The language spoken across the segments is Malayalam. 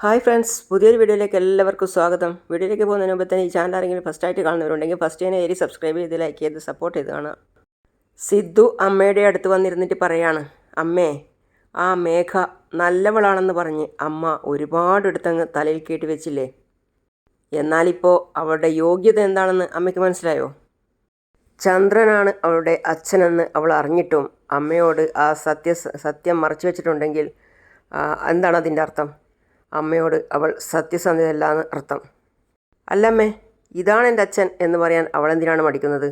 ഹായ് ഫ്രണ്ട്സ് പുതിയൊരു വീഡിയോയിലേക്ക് എല്ലാവർക്കും സ്വാഗതം. വീഡിയോയിലേക്ക് പോകുന്നതിന് മുമ്പ് തന്നെ ഈ ചാനൽ ആരെങ്കിലും ഫസ്റ്റ് ആയിട്ട് കാണുന്നവരുണ്ടെങ്കിൽ ഫസ്റ്റ് തന്നെ ഏരി സബ്സ്ക്രൈബ് ചെയ്ത് ലൈക്ക് ചെയ്ത് സപ്പോർട്ട് ചെയ്ത് കാണാം സിദ്ധു അമ്മയുടെ അടുത്ത് വന്നിരുന്നിട്ട് പറയാണ് അമ്മേ ആ മേഘ നല്ലവളാണെന്ന് പറഞ്ഞ് അമ്മ ഒരുപാട് എടുത്തങ്ങ് തലയിൽ കയറ്റി വെച്ചില്ലേ? എന്നാലിപ്പോൾ അവളുടെ യോഗ്യത എന്താണെന്ന് അമ്മയ്ക്ക് മനസ്സിലായോ? ചന്ദ്രനാണ് അവളുടെ അച്ഛനെന്ന് അവൾ അറിഞ്ഞിട്ടും അമ്മയോട് ആ സത്യ സത്യം മറച്ചു വെച്ചിട്ടുണ്ടെങ്കിൽ എന്താണ് അതിന്റെ അർത്ഥം? അമ്മയോട് അവൾ സത്യസന്ധതയല്ല എന്ന് അർത്ഥം. അല്ലമ്മേ ഇതാണ് എന്റെ അച്ഛൻ എന്ന് പറയാൻ അവൾ എന്തിനാണ് മടിക്കുന്നത്?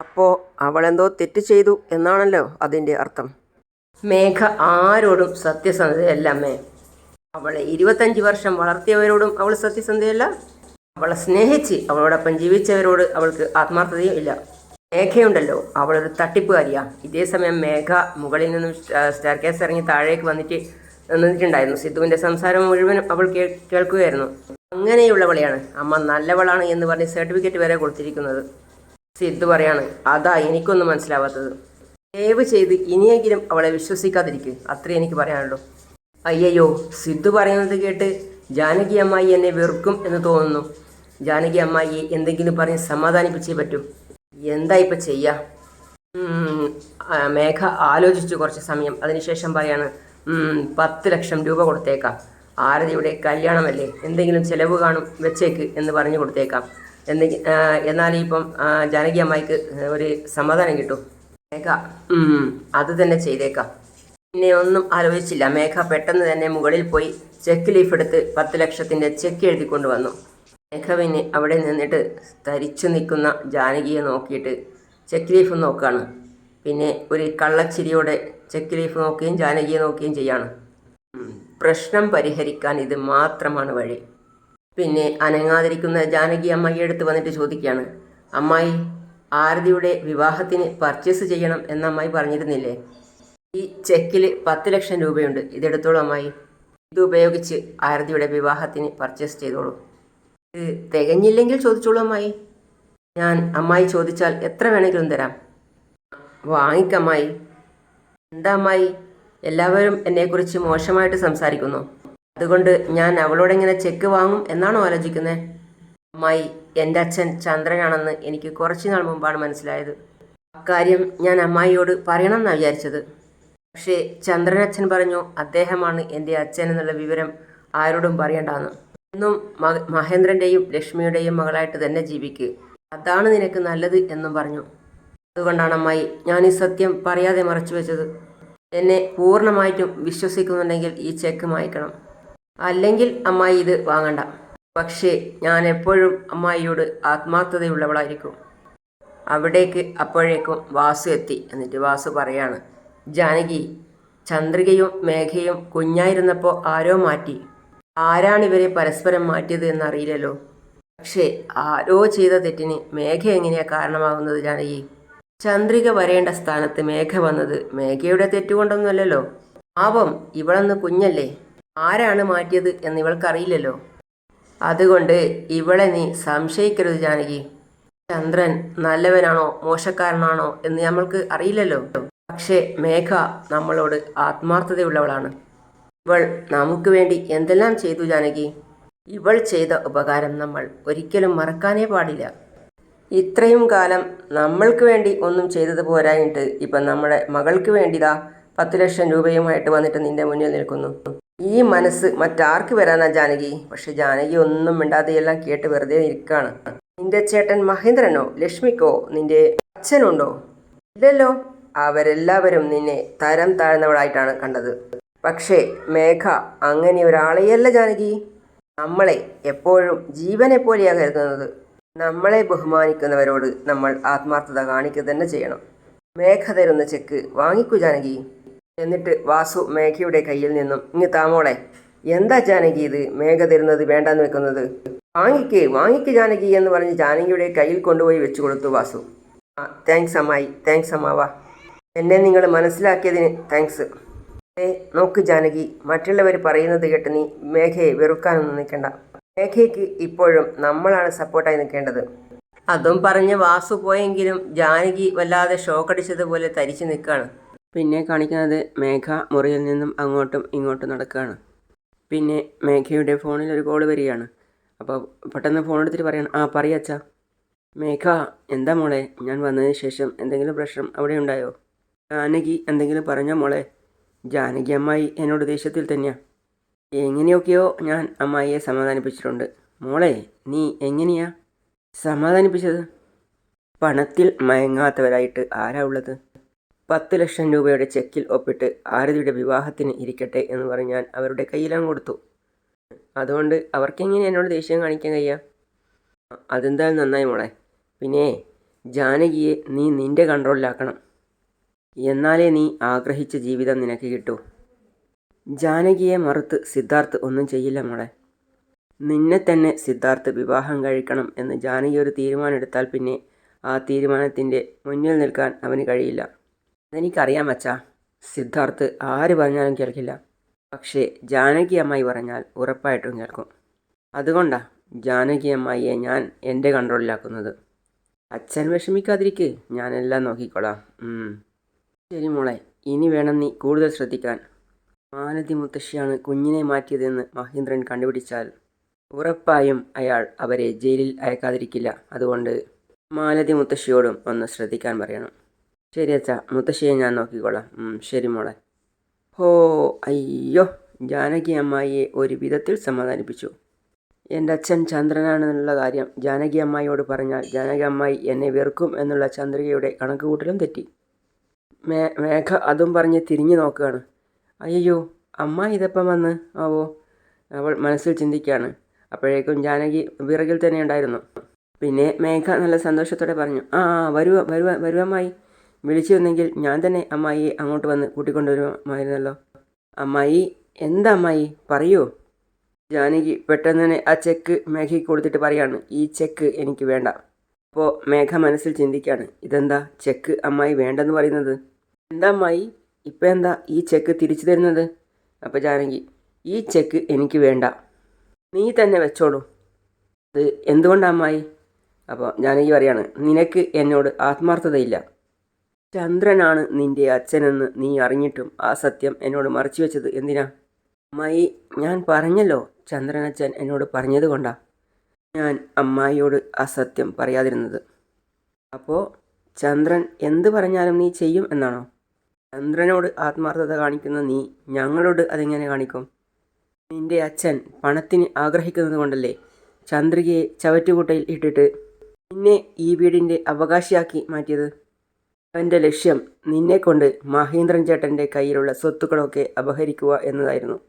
അപ്പോൾ അവളെന്തോ തെറ്റ് ചെയ്തു എന്നാണല്ലോ അതിന്റെ അർത്ഥം. മേഘ ആരോടും സത്യസന്ധതയല്ല അമ്മേ അവളെ ഇരുപത്തഞ്ച് വർഷം വളർത്തിയവരോടും അവൾ സത്യസന്ധയല്ല അവളെ സ്നേഹിച്ച് അവളോടൊപ്പം ജീവിച്ചവരോട് അവൾക്ക് ആത്മാർത്ഥതയും ഇല്ല. മേഘയുണ്ടല്ലോ അവളൊരു തട്ടിപ്പുകാരിയാണ് ഇതേ സമയം മേഘ മുകളിൽ നിന്നും സ്റ്റാർ കേസ് ഇറങ്ങി താഴേക്ക് വന്നിട്ട് നിന്നിട്ടുണ്ടായിരുന്നു സിദ്ധുവിന്റെ സംസാരം മുഴുവൻ അവൾ കേൾക്കുകയായിരുന്നു. അങ്ങനെയുള്ളവളെയാണ്. അമ്മ നല്ലവളാണ് എന്ന് പറഞ്ഞ് സർട്ടിഫിക്കറ്റ് വരെ കൊടുത്തിരിക്കുന്നത്. സിദ്ധു പറയാണ് അതാ എനിക്കൊന്നും മനസ്സിലാവാത്തത്. ദയവ് ചെയ്ത് ഇനിയെങ്കിലും അവളെ വിശ്വസിക്കാതിരിക്കും. അത്രേ എനിക്ക് പറയാനുള്ളൂ. അയ്യയ്യോ സിദ്ധു പറയുന്നത് കേട്ട് ജാനകി അമ്മായി എന്നെ വെറുക്കും എന്ന് തോന്നുന്നു. ജാനകി അമ്മായി എന്തെങ്കിലും പറഞ്ഞ് സമാധാനിപ്പിച്ചേ പറ്റും. എന്താ ഇപ്പം ചെയ്യാ? മേഘ ആലോചിച്ചു കുറച്ച് സമയം. അതിനുശേഷം പറയാണ് പത്ത് ലക്ഷം രൂപ കൊടുത്തേക്കാം. ആരതിയുടെ കല്യാണമല്ലേ? എന്തെങ്കിലും ചിലവ് കാണും വെച്ചേക്ക് എന്ന് പറഞ്ഞു കൊടുത്തേക്കാം. എന്തെങ്കിൽ എന്നാൽ ഇപ്പം ജാനകി അമ്മായിക്ക് ഒരു സമാധാനം കിട്ടും. മേഘ അത് തന്നെ ചെയ്തേക്കാം. പിന്നെ ഒന്നും ആലോചിച്ചില്ല. മേഘ പെട്ടെന്ന് തന്നെ മുകളിൽ പോയി ചെക്ക് ലീഫ് എടുത്ത് പത്ത് ലക്ഷത്തിന്റെ ചെക്ക് എഴുതിക്കൊണ്ട് വന്നു മേഘവിന് അവിടെ നിന്നിട്ട് തരിച്ചു നിൽക്കുന്ന ജാനകിയെ നോക്കിയിട്ട് ചെക്ക് ലീഫ് നോക്കുകയാണ് പിന്നെ ഒരു കള്ളച്ചിരിയോടെ ചെക്ക് ലീഫ് നോക്കുകയും ജാനകിയെ നോക്കുകയും ചെയ്യാണ്. പ്രശ്നം പരിഹരിക്കാൻ ഇത് മാത്രമാണ് വഴി. പിന്നെ അനങ്ങാതിരിക്കുന്ന ജാനകി അമ്മായി അടുത്ത് വന്നിട്ട് ചോദിക്കുകയാണ്. അമ്മായി ആരതിയുടെ വിവാഹത്തിന് പർച്ചേസ് ചെയ്യണം എന്ന് അമ്മായി പറഞ്ഞിരുന്നില്ലേ? ഈ ചെക്കിൽ പത്ത് ലക്ഷം രൂപയുണ്ട്. ഇതെടുത്തോളൂ അമ്മായി. ഇത് ഉപയോഗിച്ച് ആരതിയുടെ വിവാഹത്തിന് പർച്ചേസ് ചെയ്തോളൂ. ഇത് തികഞ്ഞില്ലെങ്കിൽ ചോദിച്ചോളൂ അമ്മായി. ഞാൻ അമ്മായി ചോദിച്ചാൽ എത്ര വേണമെങ്കിലും തരാം. വാങ്ങിക്കമ്മായി. എന്താമായി എല്ലാവരും എന്നെക്കുറിച്ച് മോശമായിട്ട് സംസാരിക്കുന്നു. അതുകൊണ്ട് ഞാൻ അവളോട് എങ്ങനെ ചെക്ക് വാങ്ങും എന്നാണോ ആലോചിക്കുന്നത് അമ്മായി എന്റെ അച്ഛൻ ചന്ദ്രനാണെന്ന് എനിക്ക് കുറച്ച് നാൾ മുമ്പാണ് മനസ്സിലായത്. അക്കാര്യം ഞാൻ അമ്മായിയോട് പറയണം എന്നാണ് വിചാരിച്ചത്. പക്ഷേ ചന്ദ്രനച്ഛൻ പറഞ്ഞു അദ്ദേഹമാണ് എന്റെ അച്ഛൻ എന്നുള്ള വിവരം ആരോടും പറയണ്ടെന്ന്. എന്നും മഹേന്ദ്രന്റെയും ലക്ഷ്മിയുടെയും മകളായിട്ട് തന്നെ ജീവിക്കുക അതാണ് നിനക്ക് നല്ലത് എന്നും പറഞ്ഞു. അതുകൊണ്ടാണ് അമ്മായി ഞാൻ ഈ സത്യം പറയാതെ മറച്ചു വെച്ചത്. എന്നെ പൂർണമായിട്ടും വിശ്വസിക്കുന്നുണ്ടെങ്കിൽ ഈ ചെക്ക് മായ്ക്കണം. അല്ലെങ്കിൽ അമ്മായി ഇത് വാങ്ങണ്ട. പക്ഷേ ഞാൻ എപ്പോഴും അമ്മായിയോട് ആത്മാർത്ഥതയുള്ളവളായിരിക്കും. അവിടേക്ക് അപ്പോഴേക്കും വാസു എത്തി. എന്നിട്ട് വാസു പറയാണ് ജാനകി ചന്ദ്രികയും മേഘയും കുഞ്ഞായിരുന്നപ്പോൾ ആരോ മാറ്റി. ആരാണിവരെ പരസ്പരം മാറ്റിയത് എന്നറിയില്ലല്ലോ. പക്ഷേ ആരോ ചെയ്ത തെറ്റിന് മേഘ എങ്ങനെയാണ് കാരണമാകുന്നത് ജാനകി? ചന്ദ്രിക വരേണ്ട സ്ഥാനത്ത് മേഘ വന്നത്. മേഘയുടെ തെറ്റുകൊണ്ടൊന്നുമല്ലല്ലോ. പാവം ഇവളൊന്ന് കുഞ്ഞല്ലേ. ആരാണ് മാറ്റിയത് എന്ന് ഇവൾക്കറിയില്ലല്ലോ. അതുകൊണ്ട് ഇവളെ നീ സംശയിക്കരുത് ജാനകി. ചന്ദ്രൻ നല്ലവനാണോ മോശക്കാരനാണോ എന്ന് നമ്മൾക്ക് അറിയില്ലല്ലോ. പക്ഷേ മേഘ നമ്മളോട് ആത്മാർത്ഥതയുള്ളവളാണ്. ഇവൾ നമുക്ക് വേണ്ടി എന്തെല്ലാം ചെയ്തു ജാനകി? ഇവൾ ചെയ്ത ഉപകാരം നമ്മൾ ഒരിക്കലും മറക്കാനേ പാടില്ല. ഇത്രയും കാലം നമ്മൾക്ക് വേണ്ടി ഒന്നും ചെയ്തത് പോരായിട്ട് ഇപ്പം നമ്മുടെ മകൾക്ക് വേണ്ടിതാ പത്ത് ലക്ഷം രൂപയുമായിട്ട് വന്നിട്ട് നിന്റെ മുന്നിൽ നിൽക്കുന്നു. ഈ മനസ്സ് മറ്റാർക്ക് വരാനാ ജാനകി? പക്ഷെ ജാനകി ഒന്നും മിണ്ടാതെ എല്ലാം കേട്ട് വെറുതെ നിൽക്കുകയാണ് നിന്റെ ചേട്ടൻ മഹേന്ദ്രനോ ലക്ഷ്മിക്കോ നിന്റെ അച്ഛനുണ്ടോ? ഇല്ലല്ലോ. അവരെല്ലാവരും നിന്നെ തരം താഴ്ന്നവളായിട്ടാണ് കണ്ടത്. പക്ഷേ മേഘ അങ്ങനെ ഒരാളെയല്ല ജാനകി. നമ്മളെ എപ്പോഴും ജീവനെ പോലെയാണ് കരുതുന്നത്. നമ്മളെ ബഹുമാനിക്കുന്നവരോട് നമ്മൾ ആത്മാർത്ഥത കാണിക്കുക തന്നെ ചെയ്യണം. മേഘ തരുന്ന ചെക്ക് വാങ്ങിക്കൂ ജാനകി. എന്നിട്ട് വാസു മേഘയുടെ കയ്യിൽ നിന്നും ഇങ്ങ് താമോളെ എന്താ ജാനകി ഇത്? മേഘ തരുന്നത് വേണ്ടെന്ന് വെക്കുന്നത്? വാങ്ങിക്ക് വാങ്ങിക്ക് ജാനകി എന്ന് പറഞ്ഞ് ജാനകിയുടെ കയ്യിൽ കൊണ്ടുപോയി വെച്ചു കൊടുത്തു വാസു. ആ താങ്ക്സ് അമ്മായി. താങ്ക്സ് അമ്മാവ. എന്നെ നിങ്ങൾ മനസ്സിലാക്കിയതിന് താങ്ക്സ് ഏ നോക്ക് ജാനകി മറ്റുള്ളവർ പറയുന്നത് കേട്ട് നീ മേഘയെ വെറുക്കാനൊന്നും നിൽക്കണ്ട. മേഘയ്ക്ക് ഇപ്പോഴും നമ്മളാണ് സപ്പോർട്ടായി നിൽക്കേണ്ടത്. അതും പറഞ്ഞ് വാസു പോയെങ്കിലും ജാനകി വല്ലാതെ ഷോക്കടിച്ചതുപോലെ തരിച്ചു നിൽക്കുകയാണ്. പിന്നെ കാണിക്കുന്നത് മേഘ മുറിയിൽ നിന്നും അങ്ങോട്ടും ഇങ്ങോട്ടും നടക്കുകയാണ്. പിന്നെ മേഘയുടെ ഫോണിൽ ഒരു കോൾ വരികയാണ്. അപ്പോൾ പെട്ടെന്ന് ഫോൺ എടുത്തിട്ട് പറയണം ആ പറയച്ചാ മേഘ എന്താ മോളെ? ഞാൻ വന്നതിന് ശേഷം എന്തെങ്കിലും പ്രശ്നം അവിടെ ഉണ്ടായോ? ജാനകി എന്തെങ്കിലും പറഞ്ഞോ മോളെ. ജാനകി അമ്മായി എന്നോട് ദേഷ്യത്തിൽ തന്നെയാ. എങ്ങനെയൊക്കെയോ ഞാൻ അമ്മായിയെ സമാധാനിപ്പിച്ചിട്ടുണ്ട്. മോളെ നീ എങ്ങനെയാ സമാധാനിപ്പിച്ചത്? പണത്തിൽ മയങ്ങാത്തവരായിട്ട് ആരാ ഉള്ളത്? പത്ത് ലക്ഷം രൂപയുടെ ചെക്കിൽ ഒപ്പിട്ട് ആരതിയുടെ വിവാഹത്തിന് ഇരിക്കട്ടെ എന്ന് പറഞ്ഞ് ഞാൻ അവരുടെ കയ്യിലങ്ങ് കൊടുത്തു. അതുകൊണ്ട് അവർക്കെങ്ങനെ എന്നോട് ദേഷ്യം കാണിക്കാൻ കഴിയാ? അതെന്തായാലും നന്നായി മോളെ. പിന്നെ ജാനകിയെ നീ നിന്റെ കൺട്രോളിലാക്കണം എന്നാലേ നീ ആഗ്രഹിച്ച ജീവിതം നിനക്ക് കിട്ടൂ. ജാനകിയെ മറുത്ത് സിദ്ധാർത്ഥ് ഒന്നും ചെയ്യില്ല മോളെ. നിന്നെ തന്നെ സിദ്ധാർത്ഥ് വിവാഹം കഴിക്കണം എന്ന് ജാനകി ഒരു തീരുമാനമെടുത്താൽ പിന്നെ ആ തീരുമാനത്തിന്റെ മുന്നിൽ നിൽക്കാൻ അവന് കഴിയില്ല. അതെനിക്കറിയാം അച്ഛാ. സിദ്ധാർത്ഥ് ആര് പറഞ്ഞാലും കേൾക്കില്ല. പക്ഷേ ജാനകി അമ്മായി പറഞ്ഞാൽ ഉറപ്പായിട്ടും കേൾക്കും. അതുകൊണ്ടാ ജാനകി അമ്മായിയെ ഞാൻ എന്റെ കൺട്രോളിലാക്കുന്നത്. അച്ഛൻ വിഷമിക്കാതിരിക്കേ. ഞാനെല്ലാം നോക്കിക്കോളാം. ശരി മോളെ. ഇനി വേണം നീ കൂടുതൽ ശ്രദ്ധിക്കാൻ. മാലതി മുത്തശ്ശിയാണ് കുഞ്ഞിനെ മാറ്റിയതെന്ന് മഹേന്ദ്രൻ കണ്ടുപിടിച്ചാൽ ഉറപ്പായും അയാൾ അവരെ ജയിലിൽ അയക്കാതിരിക്കില്ല. അതുകൊണ്ട് മാലതി മുത്തശ്ശിയോടും ഒന്ന് ശ്രദ്ധിക്കാൻ പറയണം. ശരി അച്ഛാ മുത്തശ്ശിയെ ഞാൻ നോക്കിക്കോളാം. ശരി മോളെ. ഹോ അയ്യോ ജാനകി അമ്മായിയെ ഒരു വിധത്തിൽ സമാധാനിപ്പിച്ചു. എന്റെ അച്ഛൻ ചന്ദ്രനാണെന്നുള്ള കാര്യം ജാനകി അമ്മായിയോട് പറഞ്ഞാൽ ജാനകി അമ്മായി എന്നെ വെറുക്കും എന്നുള്ള ചന്ദ്രികയുടെ കണക്കുകൂട്ടലും തെറ്റി. മേ മേഘ അതും പറഞ്ഞ് തിരിഞ്ഞു നോക്കുകയാണ്. അയ്യോ അമ്മ ഇതെപ്പം വന്ന്? ആവോ അവൾ മനസ്സിൽ ചിന്തിക്കുകയാണ് അപ്പോഴേക്കും ജാനകി വിറകിൽ തന്നെ ഉണ്ടായിരുന്നു. പിന്നെ മേഘ നല്ല സന്തോഷത്തോടെ പറഞ്ഞു ആ വരുവ വരുവ വരുവമ്മായി വിളിച്ചു വന്നെങ്കിൽ ഞാൻ തന്നെ അമ്മായി അങ്ങോട്ട് വന്ന് കൂട്ടിക്കൊണ്ടുവരുമായിരുന്നല്ലോ. അമ്മായി എന്താ അമ്മായി? പറയൂ. ജാനകി പെട്ടെന്ന് തന്നെ ആ ചെക്ക് മേഘയ്ക്ക് കൊടുത്തിട്ട് പറയാണ് ഈ ചെക്ക് എനിക്ക് വേണ്ട. അപ്പോൾ മേഘ മനസ്സിൽ ചിന്തിക്കുകയാണ് ഇതെന്താ? ചെക്ക് അമ്മായി വേണ്ടെന്ന് പറയുന്നത്? എന്താ അമ്മായി? ഇപ്പം എന്താ ഈ ചെക്ക് തിരിച്ചു തരുന്നത്? അപ്പോൾ ജാനകി ഈ ചെക്ക് എനിക്ക് വേണ്ട. നീ തന്നെ വെച്ചോളൂ. അത് എന്തുകൊണ്ടമ്മായി അപ്പോൾ ജാനകി പറയാണ് നിനക്ക് എന്നോട് ആത്മാർത്ഥതയില്ല. ചന്ദ്രനാണ് നിന്റെ അച്ഛനെന്ന് നീ അറിഞ്ഞിട്ടും ആ സത്യം എന്നോട് മറച്ചു വെച്ചത് എന്തിനാ? അമ്മായി ഞാൻ പറഞ്ഞല്ലോ ചന്ദ്രനച്ഛൻ എന്നോട് പറഞ്ഞത് കൊണ്ടാ. ഞാൻ അമ്മായിയോട് ആ സത്യം പറയാതിരുന്നത്. അപ്പോൾ ചന്ദ്രൻ എന്ത് പറഞ്ഞാലും നീ ചെയ്യും എന്നാണോ? ചന്ദ്രനോട് ആത്മാർത്ഥത കാണിക്കുന്ന നീ ഞങ്ങളോട് അതെങ്ങനെ കാണിക്കും? നിന്റെ അച്ഛൻ പണത്തിന് ആഗ്രഹിക്കുന്നത് കൊണ്ടല്ലേ ചന്ദ്രികയെ ചവറ്റുകുട്ടയിൽ ഇട്ടിട്ട് നിന്നെ ഈ വീടിന്റെ അവകാശിയാക്കി മാറ്റിയത്? അവന്റെ ലക്ഷ്യം നിന്നെ കൊണ്ട് മഹേന്ദ്രൻ ചേട്ടന്റെ കയ്യിലുള്ള സ്വത്തുക്കളൊക്കെ അപഹരിക്കുക എന്നതായിരുന്നു.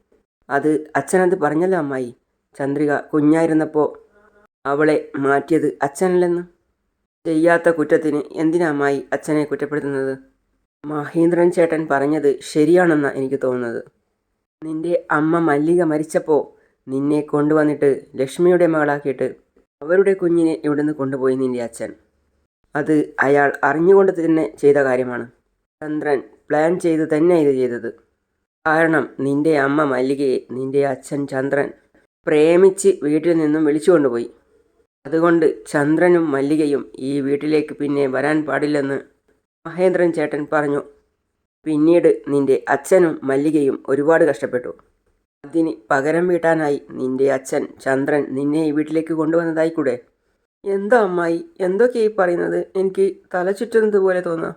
അത് അച്ഛനത് പറഞ്ഞല്ലോ അമ്മായി. ചന്ദ്രിക കുഞ്ഞായിരുന്നപ്പോൾ അവളെ മാറ്റിയത് അച്ഛനല്ലെന്ന്? ചെയ്യാത്ത കുറ്റത്തിന് എന്തിനാമായി അച്ഛനെ കുറ്റപ്പെടുത്തുന്നത്? മഹേന്ദ്രൻ ചേട്ടൻ പറഞ്ഞത് ശരിയാണെന്നാ എനിക്ക് തോന്നുന്നത്. നിന്റെ അമ്മ മല്ലിക മരിച്ചപ്പോൾ നിന്നെ കൊണ്ടുവന്നിട്ട് ലക്ഷ്മിയുടെ മകളാക്കിയിട്ട് അവരുടെ കുഞ്ഞിനെ ഇവിടുന്ന് കൊണ്ടുപോയി നിന്റെ അച്ഛൻ. അത് അയാൾ അറിഞ്ഞുകൊണ്ട് തന്നെ ചെയ്ത കാര്യമാണ്. ചന്ദ്രൻ പ്ലാൻ ചെയ്ത് തന്നെ ഇത് ചെയ്തത്. കാരണം നിന്റെ അമ്മ മല്ലികയെ നിന്റെ അച്ഛൻ ചന്ദ്രൻ പ്രേമിച്ച് വീട്ടിൽ നിന്നും വിളിച്ചു കൊണ്ടുപോയി. അതുകൊണ്ട് ചന്ദ്രനും മല്ലികയും ഈ വീട്ടിലേക്ക് പിന്നെ വരാൻ പാടില്ലെന്ന് മഹേന്ദ്രൻ ചേട്ടൻ പറഞ്ഞു പിന്നീട് നിന്റെ അച്ഛനും മല്ലികയും ഒരുപാട് കഷ്ടപ്പെട്ടു. അതിന് പകരം വീട്ടാനായി നിന്റെ അച്ഛൻ ചന്ദ്രൻ നിന്നെ ഈ വീട്ടിലേക്ക് കൊണ്ടുവന്നതായിക്കൂടെ? എന്താ അമ്മായി എന്തൊക്കെയായി പറയുന്നത്? എനിക്ക് തല ചുറ്റുന്നത് പോലെ തോന്നാം.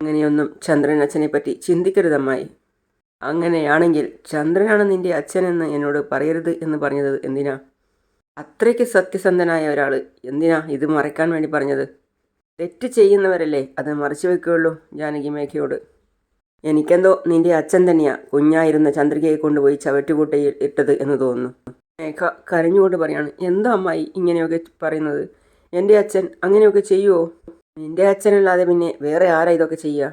അങ്ങനെയൊന്നും ചന്ദ്രൻ അച്ഛനെ പറ്റി ചിന്തിക്കരുതമ്മായി അങ്ങനെയാണെങ്കിൽ ചന്ദ്രനാണ് നിന്റെ അച്ഛനെന്ന് എന്നോട് പറയരുത് എന്ന് പറഞ്ഞത് എന്തിനാ? അത്രയ്ക്ക് സത്യസന്ധനായ ഒരാൾ എന്തിനാ ഇത് മറയ്ക്കാൻ വേണ്ടി പറഞ്ഞത്? തെറ്റ് ചെയ്യുന്നവരല്ലേ? അത് മറിച്ചു വെക്കുകയുള്ളൂ ജാനകി മേഘയോട് എനിക്കെന്തോ നിന്റെ അച്ഛൻ തന്നെയാ കുഞ്ഞായിരുന്ന ചന്ദ്രികയെ കൊണ്ടുപോയി ചവറ്റുകൂട്ടയിൽ ഇട്ടത് എന്ന് തോന്നുന്നു. മേഘ കരഞ്ഞുകൊണ്ട് പറയാണ് എന്താ അമ്മായി ഇങ്ങനെയൊക്കെ പറയുന്നത്? എന്റെ അച്ഛൻ അങ്ങനെയൊക്കെ ചെയ്യുമോ നിന്റെ അച്ഛനല്ലാതെ പിന്നെ വേറെ ആരാ ഇതൊക്കെ ചെയ്യുക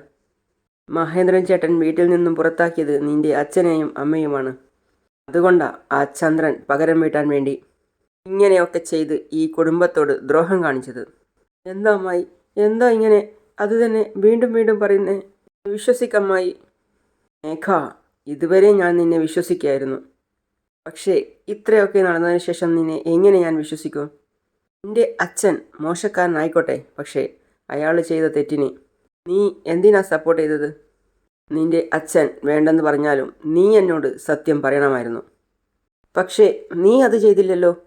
മഹേന്ദ്രൻ ചേട്ടൻ വീട്ടിൽ നിന്നും പുറത്താക്കിയത് നിന്റെ അച്ഛനെയും അമ്മയുമാണ്. അതുകൊണ്ടാ ആ ചന്ദ്രൻ പകരം വീട്ടാൻ വേണ്ടി ഇങ്ങനെയൊക്കെ ചെയ്ത് ഈ കുടുംബത്തോട് ദ്രോഹം കാണിച്ചത്. എന്താ എന്താ ഇങ്ങനെ? അത് തന്നെ വീണ്ടും വീണ്ടും പറയുന്നേ. വിശ്വസിക്കമ്മായി. മേഘ ഇതുവരെ ഞാൻ നിന്നെ വിശ്വസിക്കായിരുന്നു. പക്ഷേ ഇത്രയൊക്കെ നടന്നതിന് ശേഷം നിന്നെ എങ്ങനെ ഞാൻ വിശ്വസിക്കും? നിന്റെ അച്ഛൻ മോശക്കാരനായിക്കോട്ടെ പക്ഷേ അയാൾ ചെയ്ത തെറ്റിന് നീ എന്തിനാ സപ്പോർട്ട് ചെയ്തത്? നിന്റെ അച്ഛൻ വേണ്ടെന്ന് പറഞ്ഞാലും നീ എന്നോട് സത്യം പറയണമായിരുന്നു. പക്ഷേ നീ അത് ചെയ്തില്ലല്ലോ.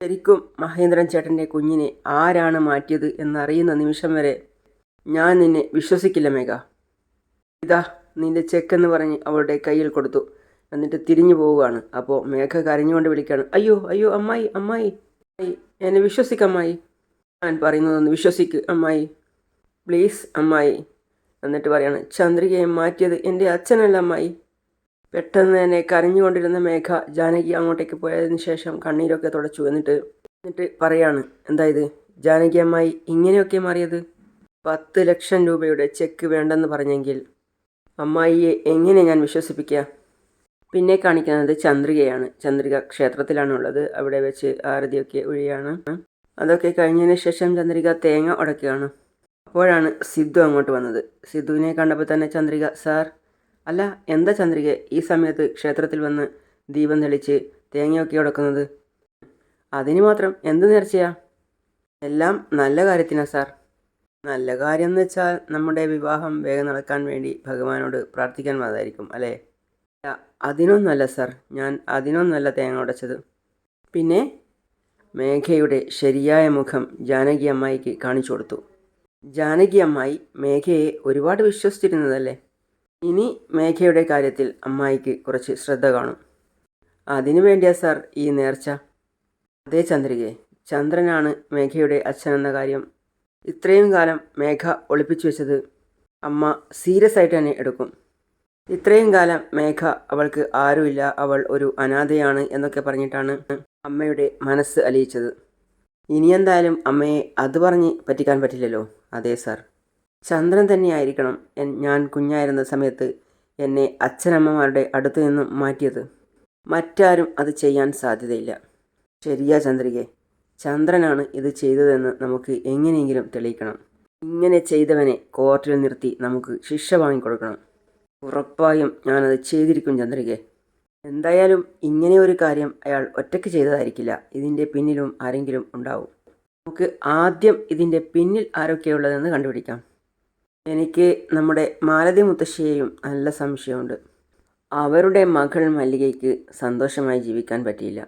ശരിക്കും മഹേന്ദ്രൻ ചേട്ടന്റെ കുഞ്ഞിനെ ആരാണ് മാറ്റിയത് എന്നറിയുന്ന നിമിഷം വരെ ഞാൻ നിന്നെ വിശ്വസിക്കില്ല മേഘ. ഇതാ നിന്റെ ചെക്കെന്ന് പറഞ്ഞ് അവളുടെ കയ്യിൽ കൊടുത്തു. എന്നിട്ട് തിരിഞ്ഞു പോവുകയാണ്. അപ്പോൾ മേഘ കരഞ്ഞുകൊണ്ട് വിളിക്കുകയാണ്. അയ്യോ അയ്യോ അമ്മായി അമ്മായി. എന്നെ വിശ്വസിക്ക അമ്മായി. ഞാൻ പറയുന്നതൊന്ന് വിശ്വസിക്ക് അമ്മായി. പ്ലീസ് അമ്മായി. എന്നിട്ട് പറയാണ് ചന്ദ്രികയെ മാറ്റിയത് എന്റെ അച്ഛനല്ല അമ്മായി. പെട്ടെന്ന് തന്നെ കരഞ്ഞുകൊണ്ടിരുന്ന മേഘ ജാനകി അങ്ങോട്ടേക്ക് പോയതിന് ശേഷം കണ്ണീരൊക്കെ തുടച്ചു. എന്നിട്ട് എന്നിട്ട് പറയാണ് എന്തായത് ജാനകി അമ്മായി ഇങ്ങനെയൊക്കെ മാറിയത്? പത്ത് ലക്ഷം രൂപയുടെ ചെക്ക് വേണ്ടെന്ന് പറഞ്ഞെങ്കിൽ അമ്മായിയെ എങ്ങനെ ഞാൻ വിശ്വസിപ്പിക്കുക പിന്നെ കാണിക്കുന്നത് ചന്ദ്രികയാണ്. ചന്ദ്രിക ക്ഷേത്രത്തിലാണുള്ളത് അവിടെ വെച്ച് ആരതിയൊക്കെ ഒഴിയാണ്. അതൊക്കെ കഴിഞ്ഞതിന് ശേഷം ചന്ദ്രിക തേങ്ങ ഉടക്കുകയാണ്. അപ്പോഴാണ് സിദ്ധു അങ്ങോട്ട് വന്നത്. സിദ്ധുവിനെ കണ്ടപ്പോൾ തന്നെ ചന്ദ്രിക സാർ അല്ല എന്താ ചന്ദ്രിക ഈ സമയത്ത് ക്ഷേത്രത്തിൽ വന്ന് ദീപം തെളിച്ച് തേങ്ങയൊക്കെ ഉടക്കുന്നത്? അതിന് മാത്രം എന്ത് നേർച്ചയാ? എല്ലാം നല്ല കാര്യത്തിനാ സാർ. നല്ല കാര്യം എന്ന് വെച്ചാൽ നമ്മുടെ വിവാഹം വേഗം നടക്കാൻ വേണ്ടി ഭഗവാനോട് പ്രാർത്ഥിക്കാൻ വന്നതായിരിക്കും അല്ലേ? അതിനൊന്നല്ല സാർ. ഞാൻ അതിനൊന്നല്ല തേങ്ങ ഉടച്ചത്. പിന്നെ മേഘയുടെ ശരിയായ മുഖം ജാനകി അമ്മായിക്ക് കാണിച്ചു കൊടുത്തു. ജാനകി അമ്മായി മേഘയെ ഒരുപാട് വിശ്വസിച്ചിരുന്നതല്ലേ? ഇനി മേഘയുടെ കാര്യത്തിൽ അമ്മായിക്ക് കുറച്ച് ശ്രദ്ധ കാണും. അതിനു വേണ്ടിയാ സാർ ഈ നേർച്ച. അതേ ചന്ദ്രികയെ ചന്ദ്രനാണ് മേഘയുടെ അച്ഛനെന്ന കാര്യം ഇത്രയും കാലം മേഘ ഒളിപ്പിച്ചു വെച്ചത് അമ്മ സീരിയസ് ആയിട്ട് തന്നെ എടുക്കും. ഇത്രയും കാലം മേഘ അവൾക്ക് ആരുമില്ല അവൾ ഒരു അനാഥയാണ് എന്നൊക്കെ പറഞ്ഞിട്ടാണ് അമ്മയുടെ മനസ്സ് അലിയിച്ചത്. ഇനിയെന്തായാലും അമ്മയെ അത് പറഞ്ഞ് പറ്റിക്കാൻ പറ്റില്ലല്ലോ. അതെ സാർ. ചന്ദ്രൻ തന്നെയായിരിക്കണം ഞാൻ കുഞ്ഞായിരുന്ന സമയത്ത് എന്നെ അച്ഛനമ്മമാരുടെ അടുത്ത് നിന്നും മാറ്റിയത്. മറ്റാരും അത് ചെയ്യാൻ സാധ്യതയില്ല. ശരിയാ ചന്ദ്രികെ. ചന്ദ്രനാണ് ഇത് ചെയ്തതെന്ന് നമുക്ക് എങ്ങനെയെങ്കിലും തെളിയിക്കണം. ഇങ്ങനെ ചെയ്തവനെ കോർട്ടിൽ നിർത്തി നമുക്ക് ശിക്ഷ വാങ്ങിക്കൊടുക്കണം. ഉറപ്പായും ഞാനത് ചെയ്തിരിക്കും ചന്ദ്രികെ. എന്തായാലും ഇങ്ങനെ ഒരു കാര്യം അയാൾ ഒറ്റയ്ക്ക് ചെയ്തതായിരിക്കില്ല. ഇതിന്റെ പിന്നിലും ആരെങ്കിലും ഉണ്ടാവും. നമുക്ക് ആദ്യം ഇതിന്റെ പിന്നിൽ ആരൊക്കെയുള്ളതെന്ന് കണ്ടുപിടിക്കാം. എനിക്ക് നമ്മുടെ മാലതി മുത്തശ്ശിയെയും നല്ല സംശയമുണ്ട്. അവരുടെ മകൾ മല്ലികയ്ക്ക് സന്തോഷമായി ജീവിക്കാൻ പറ്റിയില്ല.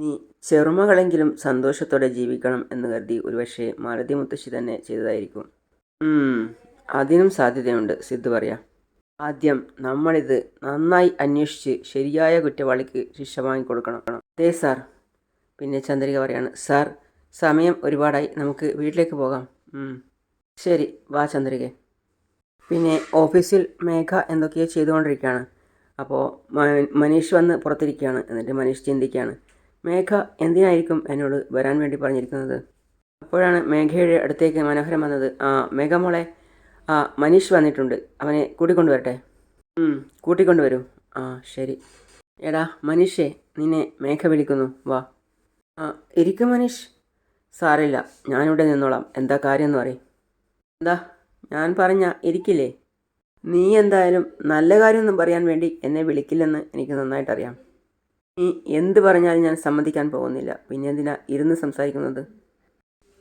നീ ചെറുമകളെങ്കിലും സന്തോഷത്തോടെ ജീവിക്കണം എന്ന് കരുതി ഒരുപക്ഷെ മാലതി മുത്തശ്ശി തന്നെ ചെയ്തതായിരിക്കും. അതിനും സാധ്യതയുണ്ട്. സിദ്ധു പറയാം. ആദ്യം നമ്മളിത് നന്നായി അന്വേഷിച്ച് ശരിയായ കുറ്റവാളിക്ക് ശിക്ഷ വാങ്ങിക്കൊടുക്കണം. അതെ സാർ പിന്നെ ചന്ദ്രിക പറയാണ്. സാർ സമയം ഒരുപാടായി. നമുക്ക് വീട്ടിലേക്ക് പോകാം. ശരി. വാ ചന്ദ്രികെ. പിന്നെ ഓഫീസിൽ മേഘ എന്തൊക്കെയോ ചെയ്തുകൊണ്ടിരിക്കുകയാണ്. അപ്പോൾ മനീഷ് വന്ന് പുറത്തിരിക്കുകയാണ്. എന്നിട്ട് മനീഷ് ചിന്തിക്കുകയാണ് മേഘ എന്തിനായിരിക്കും എന്നോട് വരാൻ വേണ്ടി പറഞ്ഞിരിക്കുന്നത്? അപ്പോഴാണ് മേഘയുടെ അടുത്തേക്ക് മനോഹരം വന്നത് ആ മേഘ മോളെ ആ മനീഷ് വന്നിട്ടുണ്ട്. അവനെ കൂട്ടിക്കൊണ്ടുവരട്ടെ? കൂട്ടിക്കൊണ്ടുവരൂ. ആ ശരി. എടാ മനീഷേ നിന്നെ മേഘ വിളിക്കുന്നു. വാ. ആ ഇരിക്കും മനീഷ്. സാറില്ല ഞാനിവിടെ നിന്നോളാം. എന്താ കാര്യം എന്ന് പറയും. എന്താ? ഞാൻ പറഞ്ഞ ഇരിക്കില്ലേ? നീ എന്തായാലും നല്ല കാര്യമൊന്നും പറയാൻ വേണ്ടി എന്നെ വിളിക്കില്ലെന്ന് എനിക്ക് നന്നായിട്ടറിയാം. നീ എന്ത് പറഞ്ഞാലും ഞാൻ സമ്മതിക്കാൻ പോകുന്നില്ല. പിന്നെ എന്തിനാ ഇരുന്ന് സംസാരിക്കുന്നത്?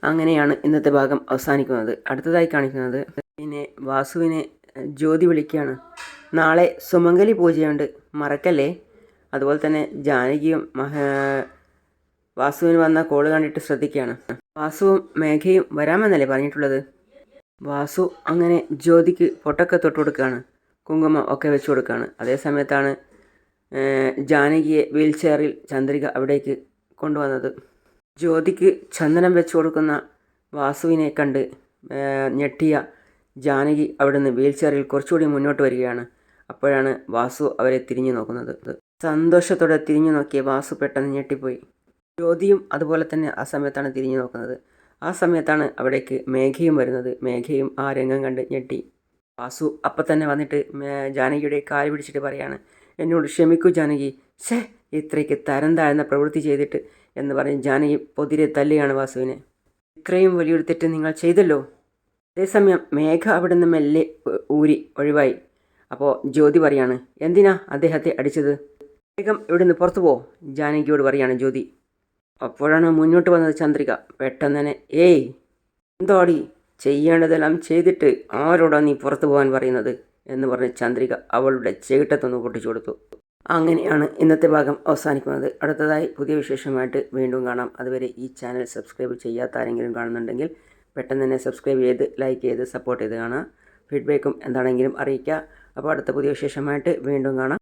അങ്ങനെയാണ് ഇന്നത്തെ ഭാഗം അവസാനിക്കുന്നത്. അടുത്തതായി കാണിക്കുന്നത് പിന്നെ വാസുവിനെ ജ്യോതി വിളിക്കുകയാണ്. നാളെ സുമംഗലി പൂജയുണ്ട്. മറക്കല്ലേ? അതുപോലെ തന്നെ ജാനകിയും മഹ വാസുവിന് വന്ന കോൾ കണ്ടിട്ട് ശ്രദ്ധിക്കുകയാണ്. വാസുവും മേഘയും വരാമെന്നല്ലേ പറഞ്ഞിട്ടുള്ളത്? വാസു അങ്ങനെ ജ്യോതിക്ക് പൊട്ടൊക്കെ തൊട്ട് കൊടുക്കുകയാണ് കുങ്കുമം ഒക്കെ വെച്ച് കൊടുക്കുകയാണ് അതേ സമയത്താണ് ജാനകിയെ വീൽ ചെയറിൽ ചന്ദ്രിക അവിടേക്ക് കൊണ്ടുവന്നത്. ജ്യോതിക്ക് ചന്ദനം വെച്ച് കൊടുക്കുന്ന വാസുവിനെ കണ്ട് ഞെട്ടിയ ജാനകി അവിടുന്ന് വീൽ ചെയറിൽ കുറച്ചുകൂടി മുന്നോട്ട് വരികയാണ്. അപ്പോഴാണ് വാസു അവരെ തിരിഞ്ഞു നോക്കുന്നത്. സന്തോഷത്തോടെ തിരിഞ്ഞു നോക്കിയ വാസു പെട്ടെന്ന് ഞെട്ടിപ്പോയി. ജ്യോതിയും അതുപോലെ തന്നെ ആ സമയത്താണ് തിരിഞ്ഞു നോക്കുന്നത്. ആ സമയത്താണ് അവിടേക്ക് മേഘയും വരുന്നത്. മേഘയും ആ രംഗം കണ്ട് ഞെട്ടി. വാസു അപ്പം തന്നെ വന്നിട്ട് ജാനകിയുടെ കാൽ പിടിച്ചിട്ട് പറയാണ് എന്നോട് ക്ഷമിക്കൂ ജാനകി. ഛേ ഇത്രയ്ക്ക് തരം താഴ്ന്ന പ്രവൃത്തി ചെയ്തിട്ട് എന്ന് പറഞ്ഞ് ജാനകി പൊതിരെ തല്ലുകയാണ് വാസുവിനെ. ഇത്രയും വലിയൊരു തെറ്റ് നിങ്ങൾ ചെയ്തല്ലോ? അതേസമയം മേഘ അവിടെ നിന്ന് മെല്ലെ ഊരി ഒഴിവായി. അപ്പോൾ ജ്യോതി പറയാണ് എന്തിനാ അദ്ദേഹത്തെ അടിച്ചത്? വേഗം ഇവിടുന്ന് പുറത്തു പോ ജാനകിയോട് പറയാണ് ജ്യോതി. അപ്പോഴാണ് മുന്നോട്ട് വന്നത് ചന്ദ്രിക. പെട്ടെന്ന് തന്നെ ഏയ് എന്തോടി? ചെയ്യേണ്ടതെല്ലാം ചെയ്തിട്ട് ആരോടാ നീ പുറത്തു പോകാൻ പറയുന്നത്? എന്ന് പറഞ്ഞ് ചന്ദ്രിക അവളുടെ ചേട്ടത്തൊന്ന് പൊട്ടിച്ചു കൊടുത്തു. അങ്ങനെയാണ് ഇന്നത്തെ ഭാഗം അവസാനിക്കുന്നത്. അടുത്തതായി പുതിയ വിശേഷമായിട്ട് വീണ്ടും കാണാം. അതുവരെ ഈ ചാനൽ സബ്സ്ക്രൈബ് ചെയ്യാത്ത ആരെങ്കിലും കാണുന്നുണ്ടെങ്കിൽ പെട്ടെന്ന് തന്നെ സബ്സ്ക്രൈബ് ചെയ്ത് ലൈക്ക് ചെയ്ത് സപ്പോർട്ട് ചെയ്ത് കാണാം ഫീഡ്ബാക്കും എന്താണെങ്കിലും അറിയിക്കുക. അപ്പോൾ അടുത്ത പുതിയ വിശേഷമായിട്ട് വീണ്ടും കാണാം.